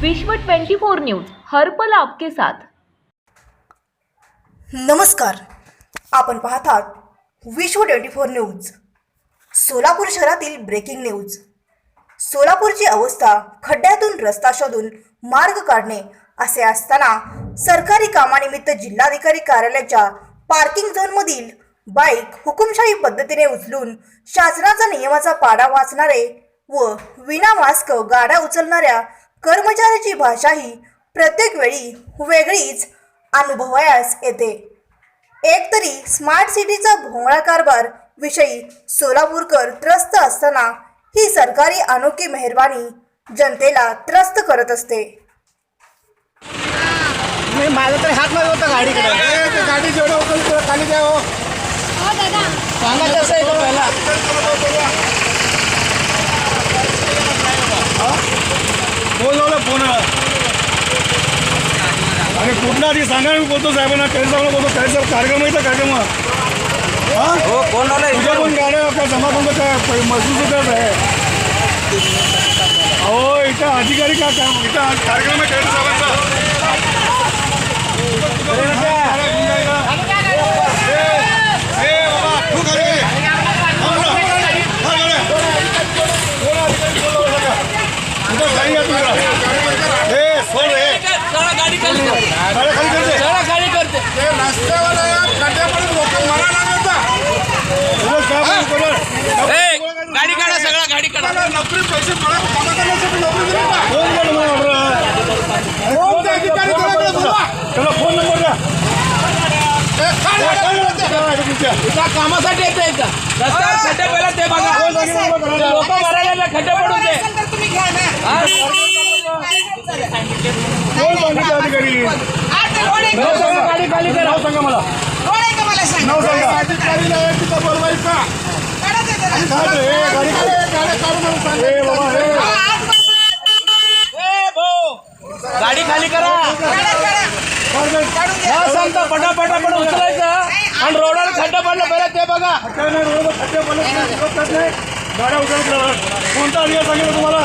विश्व 24 न्यूज हर पल आपके साथ. नमस्कार. आपण पाहतात विश्व ट्वेंटी फोर न्यूज सोलापूर शहरातील ब्रेकिंग न्यूज. सोलापूरची अवस्था खड्ड्यातून रस्ता शोधून मार्ग काढणे असे असताना सरकारी कामानिमित्त जिल्हाधिकारी कार्यालयाच्या पार्किंग झोनमधील बाईक हुकुमशाही पद्धतीने उचलून शासनाचा नियमाचा पाडा वाचणारे व विना मास्क गाड्या उचलणाऱ्या कर्मचाऱ्याची भाषाही प्रत्येक वेळी वेगळीच अनुभवायास येते. एकतरी स्मार्ट सिटीचा भोंगळा कारभार विषयी सोलापूरकर त्रस्त असताना ही सरकारी अनोखी मेहरबानी जनतेला त्रस्त करत असते. माझा तर हात मध्ये होता गाडीकडे. ते गाडी जेवढं होतं खाली द्या हो. सांगा कसं आहे का पहिला? कुठला आधी सांगा मी बोलतो साहेबांना काही साहेबांना बोलतो साहेब कार्यक्रम आहे का कार्यक्रम हा हो कोण तुझ्या पण गाड्या काय जमा करून काय महसूल सुद्धा आहे अहो इथं अधिकारी का काम इथं आज कार्यक्रम आहे काही साहेबांचा कोणाला? गाडी काढा सगळा गाडी काढा. नोकरी पैसे फोन नंबर कामासाठी येते रस्त्यावर खड्डे पहिला ते बघा? लोक भरायला खड्डे पडून दे हा? कोण सांगितलं अधिकारी नाव सांगा, गाडी खाली करा नाव सांगा मला. नाव आहे, तिथं गाडी गाडी सांग. ए बाबा ए. ए, भाऊ, गाडी खाली करा. हा सांगता पटापटा पण उचलायचं. आणि रोडवर खड्डे पडलं पहिला ते बघा. खड्डे पडले नाही, नाही. गाड्या उचलत. कोणता अधिकारी सांगितलं तुम्हाला?